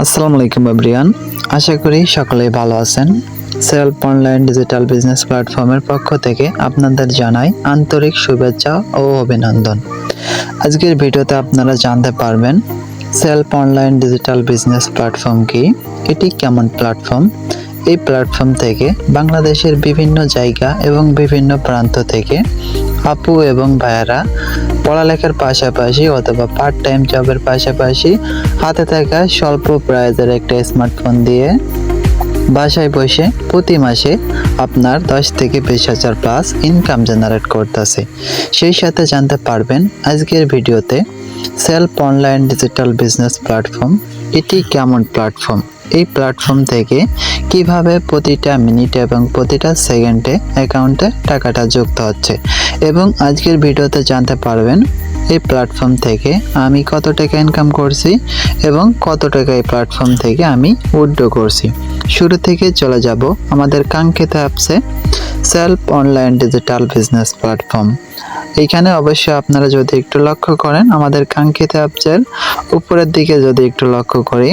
আসসালামু আলাইকুম, এভরিওয়ান। আশা করি সকলেই ভালো আছেন। সেলফ অনলাইন ডিজিটাল বিজনেস প্ল্যাটফর্মের পক্ষ থেকে আপনাদের জানাই আন্তরিক শুভেচ্ছা ও অভিনন্দন। আজকের ভিডিওতে আপনারা জানতে পারবেন, self online digital business platform কি, এটি কেমন প্ল্যাটফর্ম? এই প্ল্যাটফর্ম থেকে বাংলাদেশের বিভিন্ন জায়গা এবং বিভিন্ন প্রান্ত থেকে আপু এবং ভাইয়ারা পড়ালেখার পাশাপাশি অথবা পার্ট টাইম জবের পাশাপাশি হাতে থাকা স্বল্প প্রাইজের একটা স্মার্টফোন দিয়ে বাসায় বসে প্রতি মাসে আপনার দশ থেকে বিশ হাজার প্লাস ইনকাম জেনারেট করতেছে। সেই সাথে জানতে পারবেন আজকের ভিডিওতে self online digital business platform এটি কেমন প্ল্যাটফর্ম এই প্ল্যাটফর্ম থেকে কীভাবে প্রতিটা মিনিট এবং প্রতিটা সেকেন্ডে অ্যাকাউন্টে টাকাটা যুক্ত হচ্ছে। এবং আজকের ভিডিওতে জানতে পারবেন, এই প্ল্যাটফর্ম থেকে আমি কত টাকা ইনকাম করছি এবং কত টাকা এই প্ল্যাটফর্ম থেকে আমি উইথড্র করছি। শুরু থেকে চলে যাব আমাদের কাঙ্ক্ষিত অ্যাপসে self online digital business platform এইখানে অবশ্যই আপনারা যদি একটু লক্ষ্য করেন, আমাদের কাঙ্ক্ষিত অ্যাপসের উপরের দিকে যদি একটু লক্ষ্য করি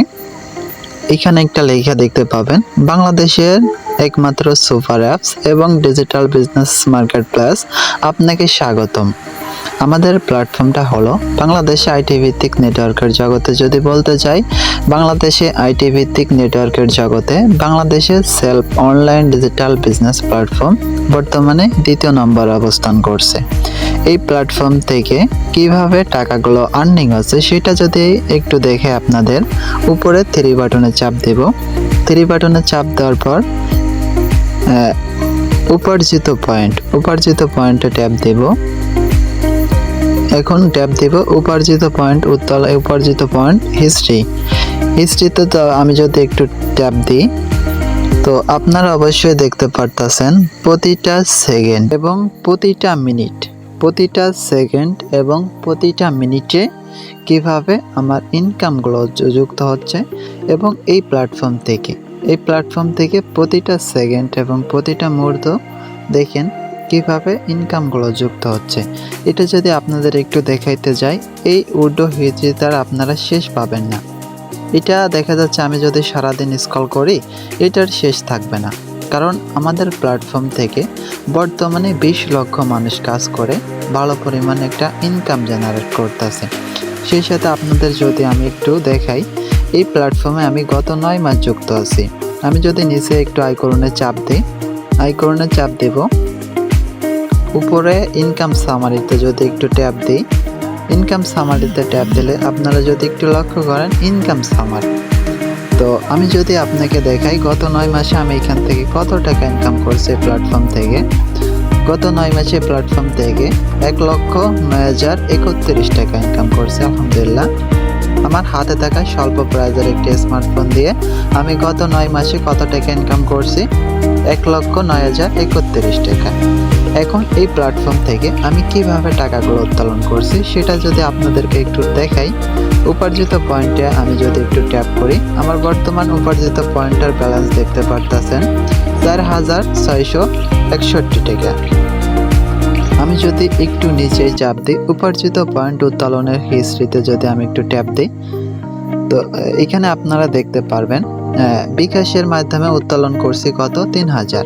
এখানে একটা লেখা দেখতে পাবেন, বাংলাদেশের একমাত্র সুপার অ্যাপস এবং ডিজিটাল বিজনেস মার্কেট প্লাস। আপনাকে স্বাগতম। আমাদের প্ল্যাটফর্মটা হলো বাংলাদেশে আইটি ভিত্তিক নেটওয়ার্কের জগতে। যদি বলতে চাই, বাংলাদেশে আইটি ভিত্তিক নেটওয়ার্কের জগতে বাংলাদেশে self online digital business platform বর্তমানে দ্বিতীয় নম্বর অবস্থান করছে। এই প্ল্যাটফর্ম থেকে কীভাবে টাকাগুলো আর্নিং হচ্ছে সেটা যদি একটু দেখে আপনাদের, উপরে থ্রি বাটনে চাপ দেব। থ্রি বাটনে চাপ দেওয়ার পর উপার্জিত পয়েন্ট উপার্জিত পয়েন্টে ট্যাপ দেব। এখন ট্যাপ দেব উপার্জিত পয়েন্ট উত্তল, উপার্জিত পয়েন্ট হিস্ট্রি হিস্ট্রিতে তো আমি যদি একটু ট্যাপ দিই, তো আপনারা অবশ্যই দেখতে পারতেছেন প্রতিটা সেকেন্ড এবং প্রতিটা মিনিট প্রতিটা সেকেন্ড এবং প্রতিটা মিনিটে কীভাবে আমার ইনকামগুলো যুক্ত হচ্ছে এবং এই প্ল্যাটফর্ম থেকে, এই প্ল্যাটফর্ম থেকে প্রতিটা সেকেন্ড এবং প্রতিটা মুহূর্ত দেখেন কীভাবে ইনকামগুলো যুক্ত হচ্ছে। এটা যদি আপনাদের একটু দেখাইতে যাই, এই উডো হিজিতার আপনারা শেষ পাবেন না। এটা দেখা যাচ্ছে আমি যদি সারাদিন স্কল করি, এটার শেষ থাকবে না। কারণ আমাদের প্ল্যাটফর্ম থেকে বর্তমানে বিশ লক্ষ মানুষ কাজ করে, ভালো পরিমাণে একটা ইনকাম জেনারেট করতেছে। সেই সাথে আপনাদের যদি আমি একটু দেখাই, এই প্ল্যাটফর্মে আমি গত নয় মাস যুক্ত আছি। আমি যদি নিচে একটু আয়করণে চাপ দিই আয়করণে চাপ দেব। উপরে ইনকাম সামারিতে যদি একটু ট্যাপ দিই ইনকাম সামারিতে ট্যাপ দিলে আপনারা যদি একটু লক্ষ্য করেন ইনকাম সামারি তো আমি যদি আপনাকে দেখাই, গত নয় মাসে আমি এখান থেকে কত টাকা ইনকাম করছি প্ল্যাটফর্ম থেকে? গত নয় মাসে প্ল্যাটফর্ম থেকে এক লক্ষ নয় হাজার একত্রিশ টাকা ইনকাম করছে, আলহামদুলিল্লাহ। আমার হাতে থাকা স্বল্প প্রাইজের একটি স্মার্টফোন দিয়ে আমি গত নয় মাসে কত টাকা ইনকাম করছি? এক লক্ষ নয় হাজার একত্রিশ টাকা। এখন এই প্ল্যাটফর্ম থেকে আমি কীভাবে টাকাগুলো উত্তোলন করছি সেটা যদি আপনাদেরকে একটু দেখাই, উপার্জিত পয়েন্টে আমি যদি একটু ট্যাপ করি, আমার বর্তমান উপার্জিত পয়েন্টের ব্যালেন্স দেখতে পারতেছেন চার হাজার ছয়শো একষট্টি টাকা। আমি যদি একটু নিচে চাপ দিই, উপার্জিত পয়েন্ট উত্তোলনের হিস্ট্রিতে যদি আমি একটু ট্যাপ দিই, তো, এখানে আপনারা দেখতে পারবেন বিকাশের মাধ্যমে উত্তোলন করছি কত? তিন হাজার।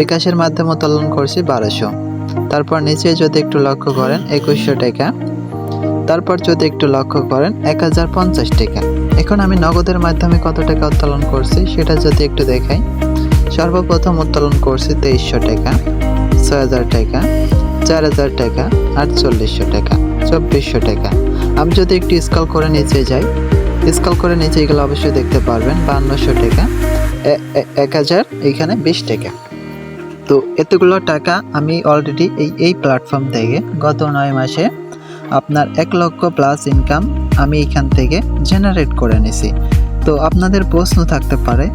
বিকাশের মাধ্যমে উত্তোলন করছি বারোশো। তারপর নিচে যদি একটু লক্ষ্য করেন, একুশশো টাকা। তারপর যদি একটু লক্ষ্য করেন, এক হাজার পঞ্চাশ টাকা। এখন আমি নগদের মাধ্যমে কত টাকা উত্তোলন করছি, সেটা যদি একটু দেখাই। সর্বপ্রথম উত্তোলন করছি তেইশশো টাকা, ছয় হাজার টাকা, চার হাজার টাকা, আটচল্লিশশো টাকা, চব্বিশশো টাকা। আমি যদি একটু স্কল করে নিচে যাই স্কল করে নিচে এগুলো অবশ্যই দেখতে পারবেন বান্নশো টাকা এক হাজার এইখানে বিশ টাকা। তো এতগুলো টাকা আমি অলরেডি এই এই প্ল্যাটফর্ম থেকে গত নয় মাসে আপনার এক লক্ষ প্লাস ইনকাম আমি এখান থেকে জেনারেট করে নিছি। তো আপনাদের প্রশ্ন থাকতে পারে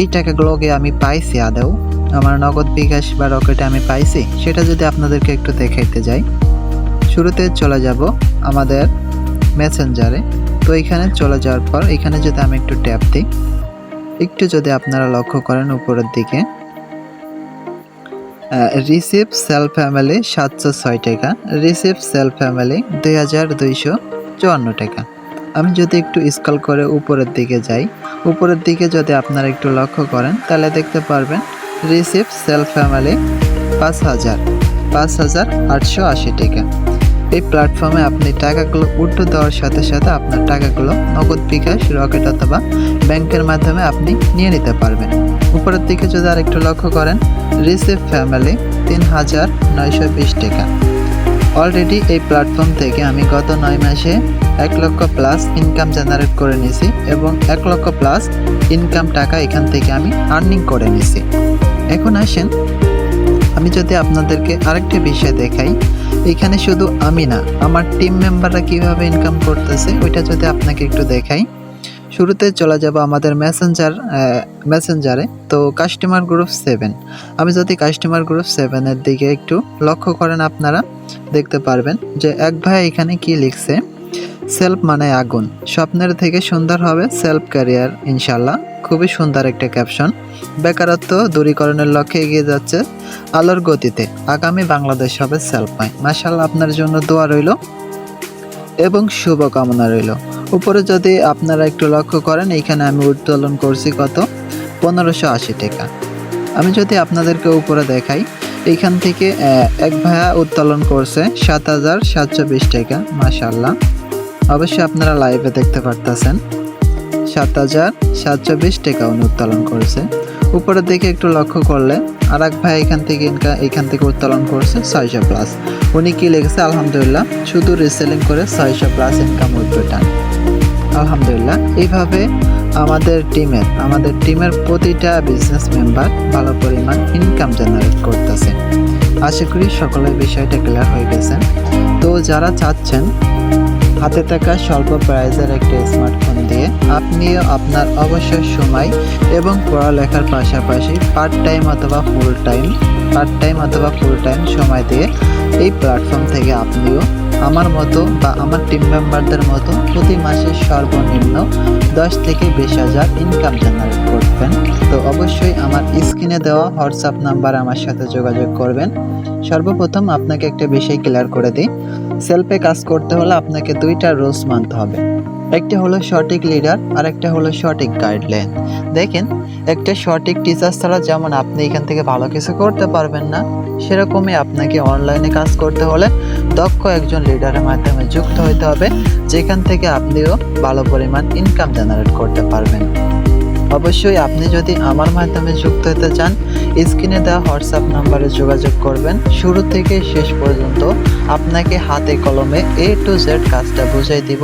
এই টাকাগুলোকে আমি পাইছি আদৌ? আমার নগদ বিকাশ বা রকেটে আমি পাইছি? সেটা যদি আপনাদেরকে একটু দেখাইতে যাই। শুরুতে চলে যাব আমাদের মেসেঞ্জারে তো এখানে চলে যাওয়ার পর এখানে যদি আমি একটু ট্যাপ দিই, একটু যদি আপনারা লক্ষ্য করেন উপরের দিকে রিসিভ সেল ফ্যামিলি সাতশো ছয় টাকা রিসিভ সেল ফ্যামিলি দুই হাজার দুইশো চুয়ান্ন টাকা। আমি যদি একটু স্কল করে উপরের দিকে যাই, উপরের দিকে যদি আপনারা একটু লক্ষ্য করেন, তাহলে দেখতে পারবেন রিসিভ সেলফ ফ্যামিলি পাঁচ হাজার পাঁচ হাজার আটশো আশি টাকা। এই প্ল্যাটফর্মে আপনি টাকাগুলো উল্টো দেওয়ার সাথে সাথে আপনার টাকাগুলো নগদ বিকাশ, রকেট অথবা ব্যাংকের মাধ্যমে আপনি নিয়ে নিতে পারবেন। উপরের দিকে যদি আর একটু লক্ষ্য করেন রিসিভ ফ্যামিলি তিন হাজার নয়শো বিশ টাকা। অলরেডি এই প্ল্যাটফর্ম থেকে আমি গত নয় মাসে এক লক্ষ প্লাস ইনকাম জেনারেট করে নিয়েছি এবং এক লক্ষ প্লাস ইনকাম টাকা এখান থেকে আমি আর্নিং করে নিয়েছি। এখন আসেন, আমি যদি আপনাদেরকে আরেকটি বিষয় দেখাই, এখানে শুধু আমি না, আমার টিম মেম্বাররা কীভাবে ইনকাম করতেছে, ওইটা যদি আপনাকে একটু দেখাই। শুরুতে চলে যাব আমাদের মেসেঞ্জার মেসেঞ্জারে তো কাস্টমার গ্রুপ সেভেন আমি যদি কাস্টমার গ্রুপ সেভেনের দিকে একটু লক্ষ্য করেন আপনারা, দেখতে পারবেন যে এক ভাই এখানে কি লিখছে? সেলফ মানে আগুন। স্বপ্নের থেকে সুন্দর হবে সেলফ ক্যারিয়ার ইনশাল্লাহ খুবই সুন্দর একটা ক্যাপশন বেকারত্ব দূরীকরণের লক্ষ্যে এগিয়ে যাচ্ছে আলোর গতিতে। আগামী বাংলাদেশ হবে সেলফময় মাশাল্লাহ আপনার জন্য দোয়া রইল এবং শুভকামনা রইল। উপরে যদি আপনারা একটু লক্ষ্য করেন এইখানে আমি উত্তোলন করছি কত? পনেরোশো আশি টাকা। আমি যদি আপনাদেরকে উপরে দেখাই এইখান থেকে এক ভাইয়া উত্তোলন করছে সাত হাজার সাতশো বিশ টাকা মাশাল্লাহ অবশ্যই আপনারা লাইভে দেখতে পারতেছেন। সাত হাজার সাতশো বিশ টাকা উনি উত্তোলন করেছে। উপরের দিকে একটু লক্ষ্য করলে আর এক ভাই এখান থেকে ইনকা- এখান থেকে উত্তোলন করছে ছয়শো প্লাস। উনি কি লিখেছে? আলহামদুলিল্লাহ, শুধু রিসেলিং করে ছয়শো প্লাস ইনকাম উইথড্রটান আলহামদুলিল্লাহ। এইভাবে আমাদের টিমের আমাদের টিমের প্রতিটা বিজনেস মেম্বার ভালো পরিমাণ ইনকাম জেনারেট করতেছে। আশা করি সকলের বিষয়টা ক্লিয়ার হয়ে গেছেন তো যারা চাচ্ছেন, হাতে থাকা স্বল্প প্রাইজের একটি স্মার্টফোন দিয়ে আপনিও আপনার অবসর সময় এবং পড়ালেখার পাশাপাশি পার্ট টাইম অথবা ফুল টাইম পার্ট টাইম অথবা ফুল টাইম সময় দিয়ে এই প্ল্যাটফর্ম থেকে আপনিও আমার মতো বা আমার টিম মেম্বারদের মতো প্রতি মাসে সর্বনিম্ন দশ থেকে বিশ হাজার ইনকাম জেনারেট করবেন। তো অবশ্যই আমার স্ক্রিনে দেওয়া হোয়াটসঅ্যাপ নাম্বার আমার সাথে যোগাযোগ করবেন। সর্বপ্রথম আপনাকে একটা বিষয় ক্লিয়ার করে দিই। সেলফে কাজ করতে হলে আপনাকে দুইটা রুলস মানতে হবে। একটা হলো সঠিক লিডার আর একটা হলো সঠিক গাইডলাইন দেখেন, একটা সঠিক টিচার ছাড়া যেমন আপনি এখান থেকে ভালো কিছু করতে পারবেন না, সেরকমই আপনাকে অনলাইনে কাজ করতে হলে দক্ষ একজন লিডারের মাধ্যমে যুক্ত হতে হবে, যেখান থেকে আপনিও ভালো পরিমাণ ইনকাম জেনারেট করতে পারবেন। অবশ্যই আপনি যদি আমার মাধ্যমে যুক্ত হতে চান স্ক্রিনে দেওয়া হোয়াটসঅ্যাপ নাম্বারে যোগাযোগ করবেন। শুরু থেকে শেষ পর্যন্ত আপনাকে হাতে কলমে এ টু জেড কাজটা বুঝাই দিব।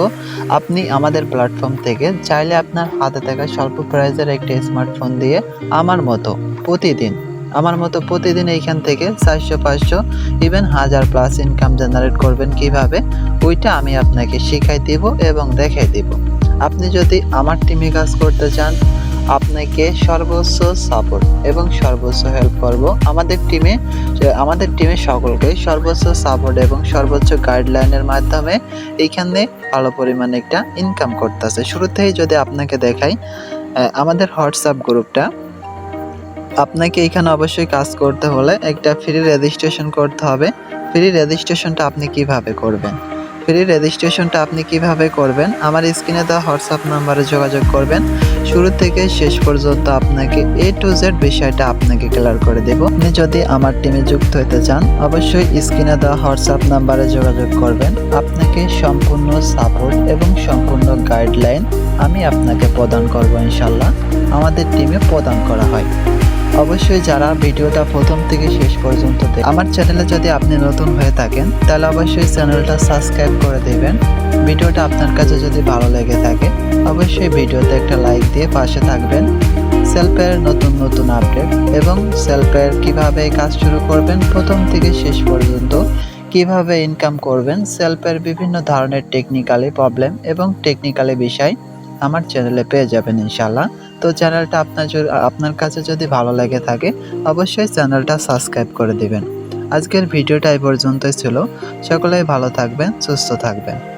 আপনি আমাদের প্ল্যাটফর্ম থেকে চাইলে আপনার হাতে থাকা স্বল্প প্রাইজের একটি স্মার্টফোন দিয়ে আমার মতো প্রতিদিন, আমার মতো প্রতিদিন এইখান থেকে চারশো, পাঁচশো ইভেন হাজার প্লাস ইনকাম জেনারেট করবেন কীভাবে? ওইটা আমি আপনাকে শিখাই দিব এবং দেখাই দিব। আপনি যদি আমার টিমে কাজ করতে চান আপনাকে সর্বোচ্চ সাপোর্ট এবং সর্বোচ্চ হেল্প করব। আমাদের টিমে আমাদের টিমে সকলকে সর্বোচ্চ সাপোর্ট এবং সর্বোচ্চ গাইডলাইনের মাধ্যমে এইখানে ভালো পরিমাণে একটা ইনকাম করতেছে। শুরুতেই যদি আপনাকে দেখাই আমাদের হোয়াটসঅ্যাপ গ্রুপটা আপনাকে এখানে অবশ্যই কাজ করতে হলে একটা ফ্রি রেজিস্ট্রেশন করতে হবে। ফ্রি রেজিস্ট্রেশনটা আপনি কীভাবে করবেন? ফ্রি রেজিস্ট্রেশনটা আপনি কীভাবে করবেন? আমার স্ক্রিনে দেওয়া হোয়াটসঅ্যাপ নাম্বারে যোগাযোগ করবেন। শুরু থেকে শেষ পর্যন্ত আপনাকে এ টু জেড বিষয়টা আপনাকে ক্লিয়ার করে দেব। আপনি যদি আমার টিমে যুক্ত হতে চান, অবশ্যই স্ক্রিনে দেওয়া হোয়াটসঅ্যাপ নাম্বারে যোগাযোগ করবেন। আপনাকে সম্পূর্ণ সাপোর্ট এবং সম্পূর্ণ গাইডলাইন আমি আপনাকে প্রদান করব ইনশাল্লাহ আমাদের টিমে প্রদান করা হয়। অবশ্যই যারা ভিডিওটা প্রথম থেকে শেষ পর্যন্ত আমার চ্যানেলে যদি আপনি নতুন হয়ে থাকেন, তাহলে অবশ্যই চ্যানেলটা সাবস্ক্রাইব করে দেবেন। ভিডিওটা আপনার কাছে যদি ভালো লেগে থাকে, অবশ্যই ভিডিওতে একটা লাইক দিয়ে পাশে থাকবেন। সেলফের নতুন নতুন আপডেট এবং সেলফের কীভাবে কাজ শুরু করবেন, প্রথম থেকে শেষ পর্যন্ত কীভাবে ইনকাম করবেন সেলফের বিভিন্ন ধরনের টেকনিক্যালি প্রবলেম এবং টেকনিক্যালি বিষয় আমার চ্যানেলে পেয়ে যাবেন ইনশাল্লাহ তো চ্যানেলটা আপনার আপনার কাছে যদি ভালো লেগে থাকে, অবশ্যই চ্যানেলটা সাবস্ক্রাইব করে দিবেন। আজকের ভিডিওটা এই পর্যন্তই ছিল। সকলেই ভালো থাকবেন, সুস্থ থাকবেন।